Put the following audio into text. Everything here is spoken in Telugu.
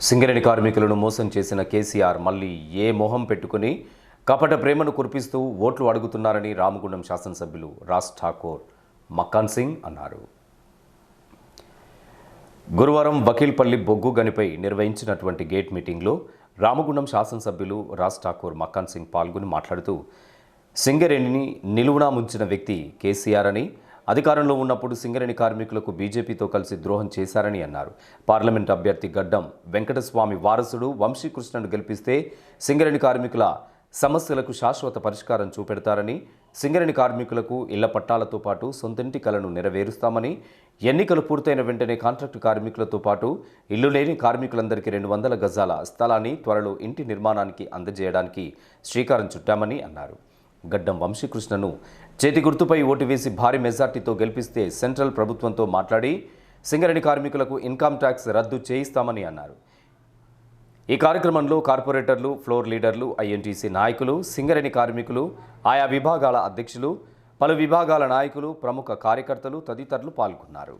సింగరేణి కార్మికులను మోసం చేసిన కేసీఆర్ మళ్ళీ ఏ మొహం పెట్టుకుని కపట ప్రేమను కురిపిస్తూ ఓట్లు అడుగుతున్నారని రామగుండం శాసనసభ్యులు రాజ్ ఠాకూర్ మక్కాన్ సింగ్ అన్నారు. గురువారం వకీల్పల్లి బొగ్గు గనిపై నిర్వహించినటువంటి గేట్ మీటింగ్లో రామగుండం శాసనసభ్యులు రాజ్ ఠాకూర్ మక్కాన్ సింగ్ పాల్గొని మాట్లాడుతూ సింగరేణిని నిలువునా ముంచిన వ్యక్తి కేసీఆర్ అని అధికారంలో ఉన్నప్పుడు సింగరేణి కార్మికులకు బీజేపీతో కలిసి ద్రోహం చేశారని అన్నారు. పార్లమెంట్ అభ్యర్థి గడ్డం వెంకటస్వామి వారసుడు వంశీకృష్ణను గెలిపిస్తే సింగరేణి కార్మికుల సమస్యలకు శాశ్వత పరిష్కారం చూపెడతారని సింగరేణి కార్మికులకు ఇళ్ళ పట్టాలతో పాటు సొంతింటి కలను నెరవేరుస్తామని ఎన్నికలు పూర్తయిన వెంటనే కాంట్రాక్టు కార్మికులతో పాటు ఇల్లు లేని కార్మికులందరికీ రెండు వందల గజాల స్థలాన్ని త్వరలో ఇంటి నిర్మాణానికి అందజేయడానికి శ్రీకారం చుట్టామని అన్నారు. గడ్డం వంశీకృష్ణను చేతి గుర్తుపై ఓటు వేసి భారీ మెజార్టీతో గెలిపిస్తే సెంట్రల్ ప్రభుత్వంతో మాట్లాడి సింగరేణి కార్మికులకు ఇన్కమ్ ట్యాక్స్ రద్దు చేయిస్తామని అన్నారు. ఈ కార్యక్రమంలో కార్పొరేటర్లు ఫ్లోర్ లీడర్లు ఐఎన్టీసీ నాయకులు సింగరేణి కార్మికులు ఆయా విభాగాల అధ్యక్షులు పలు విభాగాల నాయకులు ప్రముఖ కార్యకర్తలు తదితరులు పాల్గొన్నారు.